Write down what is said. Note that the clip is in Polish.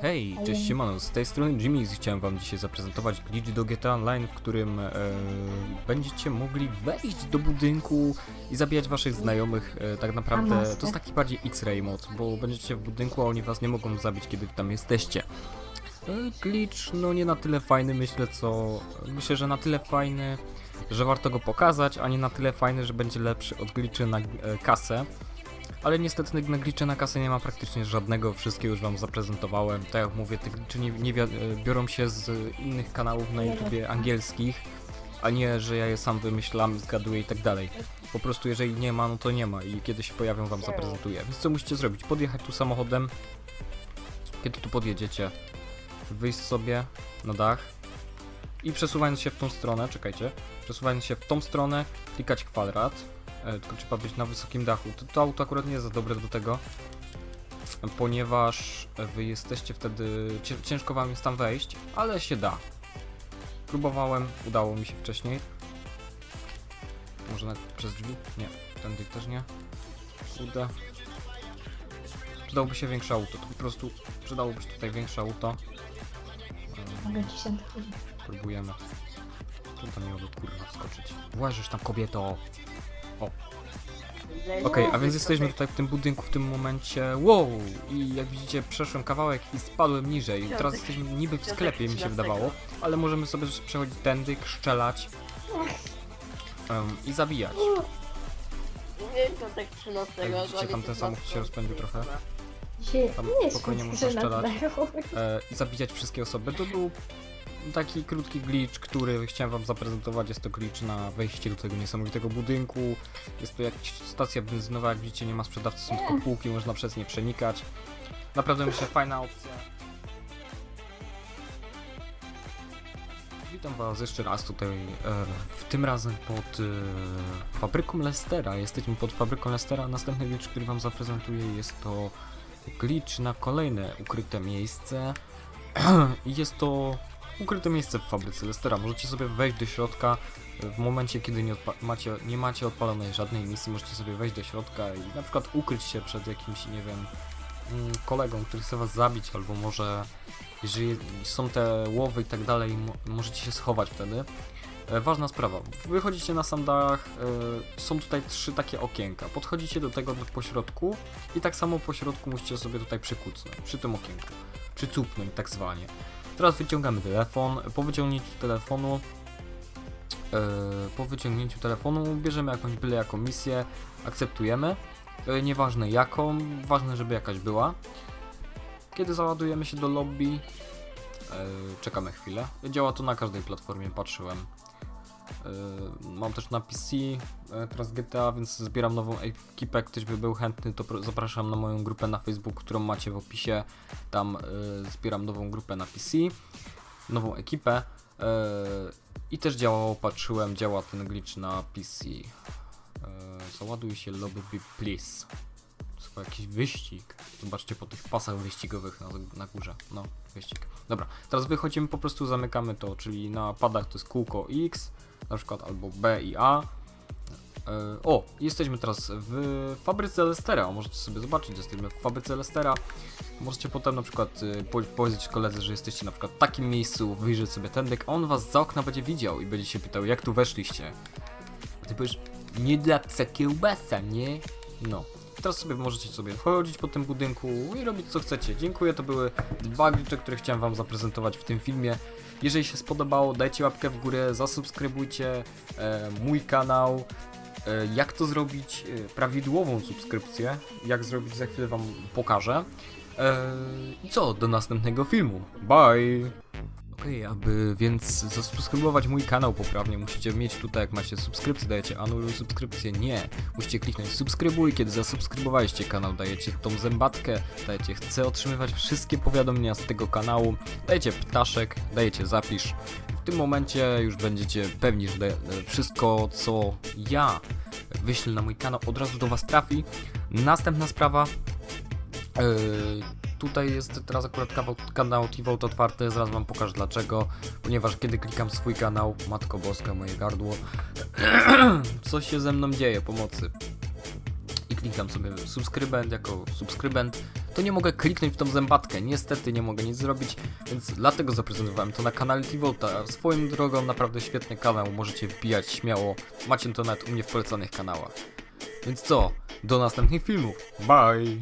Hej, cześć siemano, z tej strony Jimmy i chciałem wam dzisiaj zaprezentować glitch do GTA Online, w którym e, będziecie mogli wejść do budynku i zabijać waszych znajomych. E, tak naprawdę to jest taki bardziej X-ray mod, bo będziecie w budynku, a oni was nie mogą zabić, kiedy tam jesteście. E, glitch, no nie na tyle fajny, myślę, co... Myślę, że na tyle fajny, że warto go pokazać, a nie na tyle fajny, że będzie lepszy od glitchy na e, kasę. Ale niestety na glitche na kasę nie ma praktycznie żadnego, wszystkie już wam zaprezentowałem. Tak jak mówię, te glitche nie, nie e, biorą się z innych kanałów na YouTubie angielskich, a nie, że ja je sam wymyślam, zgaduję i tak dalej. Po prostu jeżeli nie ma, no to nie ma i kiedy się pojawią wam zaprezentuję. Więc co musicie zrobić? Podjechać tu samochodem, kiedy tu podjedziecie, wyjść sobie na dach i przesuwając się w tą stronę, czekajcie, przesuwając się w tą stronę, klikać kwadrat, tylko trzeba być na wysokim dachu. To, to auto akurat nie jest za dobre do tego, ponieważ wy jesteście wtedy, cię- ciężko wam jest tam wejść, ale się da. Próbowałem, udało mi się wcześniej. Może nawet przez drzwi? Nie, tędy też nie. Kurde. Przydałoby się większe auto, to po prostu przydałoby się tutaj większe auto. E, Mogę ci się. Próbujemy. Tu tam miałoby kurwa wskoczyć. Włażysz tam kobieto! Okej, a więc jesteśmy tutaj w tym budynku w tym momencie. Wow! I jak widzicie, przeszłem kawałek i spadłem niżej. Teraz jesteśmy niby w sklepie, mi się wydawało, ale możemy sobie przechodzić tędy, szczelać em, i zabijać. Wiem, tak 13. Jak widzicie, tam ten samochód się rozpędził trochę. Dzisiaj Tam nie spokojnie można strzelać. strzelać. e, i zabijać wszystkie osoby. To był taki krótki glitch, który chciałem wam zaprezentować. Jest to glitch na wejście do tego niesamowitego budynku. Jest to jakaś stacja benzynowa, jak widzicie nie ma sprzedawcy, są tylko półki, można przez nie przenikać. Naprawdę myślę fajna opcja. Witam was jeszcze raz tutaj, e, w tym razem pod e, fabryką Lestera. Jesteśmy pod fabryką Lestera. Następny glitch, który wam zaprezentuję jest to glitch na kolejne ukryte miejsce. Jest to ukryte miejsce w fabryce Lestera. Możecie sobie wejść do środka w momencie, kiedy nie, macie, nie macie odpalonej żadnej misji. Możecie sobie wejść do środka i na przykład ukryć się przed jakimś, nie wiem, mm, kolegą, który chce was zabić, albo może jeżeli są te łowy i tak dalej, mo- możecie się schować wtedy. E, ważna sprawa. Wychodzicie na sam dach, e, są tutaj trzy takie okienka. Podchodzicie do tego do pośrodku i tak samo po środku musicie sobie tutaj przykucnąć, przy tym okienku. Przycupnąć tak zwanie. Teraz wyciągamy telefon. Po wyciągnięciu telefonu e, po wyciągnięciu telefonu bierzemy jakąś byle jaką misję, akceptujemy. E, nieważne jaką, ważne żeby jakaś była. Kiedy załadujemy się do lobby, e, czekamy chwilę. Działa to na każdej platformie, patrzyłem. E, Mam też na PC, e, teraz GTA, więc zbieram nową ekipę. Ktoś by był chętny, to zapraszam na moją grupę na Facebook, którą macie w opisie. Tam e, zbieram nową grupę na PC, nową ekipę. I też działało, patrzyłem, działa ten glitch na PC. Załaduj się lobby please. Chyba jakiś wyścig. Zobaczcie po tych pasach wyścigowych na, na górze. No, wyścig. Dobra, teraz wychodzimy, po prostu zamykamy to, czyli na padach to jest kółko X, na przykład albo B i A. E, O, jesteśmy teraz w fabryce Lestera. Możecie sobie zobaczyć, jesteśmy w fabryce Lestera. Możecie potem na przykład po- powiedzieć koledze, że jesteście na przykład w takim miejscu, wyjrzeć sobie tędyk, a on was za okna będzie widział i będzie się pytał, jak tu weszliście. Ty powiesz, nie dla psa kiełbasa, nie? No. Teraz sobie możecie sobie chodzić po tym budynku i robić co chcecie. Dziękuję, to były dwa glitche, które chciałem wam zaprezentować w tym filmie. Jeżeli się spodobało, dajcie łapkę w górę, zasubskrybujcie e, mój kanał. E, jak to zrobić? E, prawidłową subskrypcję. Jak zrobić, za chwilę wam pokażę. E, I co? Do następnego filmu. Bye! Okej, aby więc zasubskrybować mój kanał poprawnie, musicie mieć tutaj, jak macie subskrypcję, dajecie anuluj subskrypcję, nie. Musicie kliknąć subskrybuj, kiedy zasubskrybowaliście kanał, dajecie tą zębatkę, dajecie chcę otrzymywać wszystkie powiadomienia z tego kanału, dajecie ptaszek, dajecie zapisz. W tym momencie już będziecie pewni, że da- wszystko, co ja wyślę na mój kanał, od razu do was trafi. Następna sprawa, Yy, tutaj jest teraz akurat kanał T-Vote otwarty, zaraz wam pokażę dlaczego, ponieważ kiedy klikam swój kanał, Matko Boska, moje gardło, coś się ze mną dzieje, pomocy. I klikam sobie subskrybent jako subskrybent, to nie mogę kliknąć w tą zębatkę. Niestety nie mogę nic zrobić, więc dlatego zaprezentowałem to na kanale T-Volta. Swoją drogą naprawdę świetny kanał, możecie wbijać śmiało. Macie to nawet u mnie w polecanych kanałach. Więc co? Do następnych filmów. Bye!